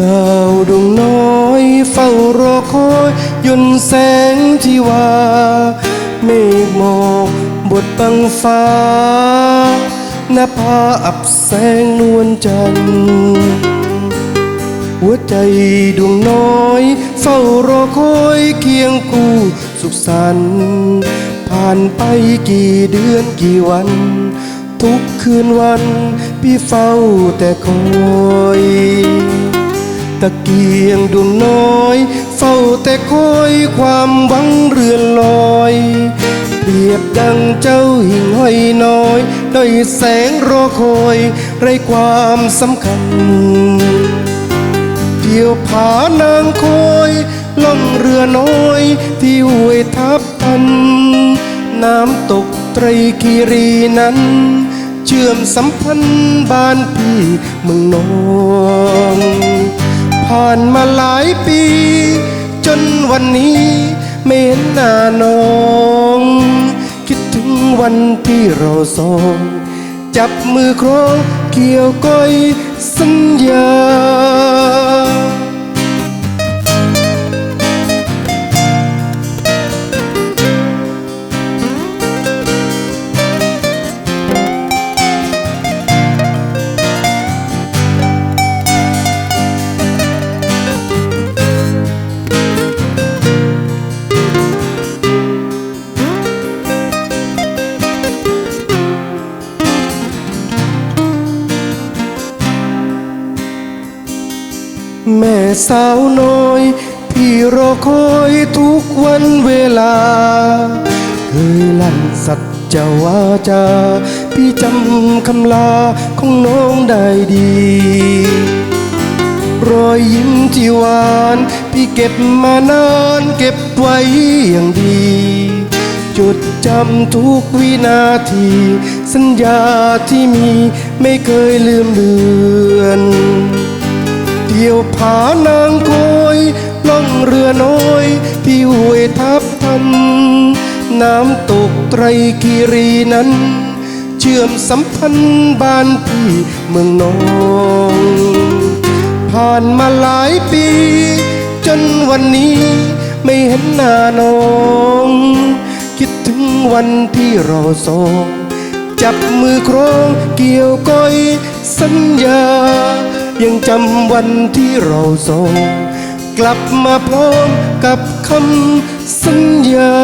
ดาวดวงน้อยเฝ้ารอคอยยนแสงที่ว่าเมฆหมอกบทบังฟ้าหน้าผาอับแสงนวลจันทร์หัวใจดวงน้อย เฝ้ารอคอยเคียงคู่สุขสันต์ผ่านไปกี่เดือนกี่วัน ทุกคืนวัน พี่เฝ้าแต่คอย ตะเกียงดวงน้อย เฝ้าแต่คอยความหวังเรือนลอย เปรียบดังเจ้าหิ่งห้อยน้อยด้อยแสงรอคอย ไรความสำคัญเที่ยวผานางคอยล่องเรือน้อยที่ห้วยทับทัน น้ำตกไตรคีรีนั้น เชื่อมสัมพันธ์บ้านพี่เมืองนอง ผ่านมาหลายปี จนวันนี้ไม่เห็นหน้าน้อง คิดถึงวันที่เราสอง จับมือครองเกี่ยวก้อยสัญญา แม่สาวน้อยพี่รอคอยทุกวันเวลา เคยลั่นสัจจวาจา พี่จำคำลาของน้องได้ดี รอยยิ้มที่หวาน พี่เก็บมานานเก็บไว้อย่างดี จดจำทุกวินาที สัญญาที่มีไม่เคยลืมเลือน เที่ยวผานางคอยล่องเรือน้อยที่ห้วยทับทัน น้ำตกไตรคีรีนั้น เชื่อมสัมพันธ์บ้านพี่เมืองนอง ผ่านมาหลายปี จนวันนี้ไม่เห็นหน้าน้อง คิดถึงวันที่เราสองจับมือครองเกี่ยวก้อยสัญญา ยังจำวันที่เราส่ง กลับมาพร้อมกับคำสัญญา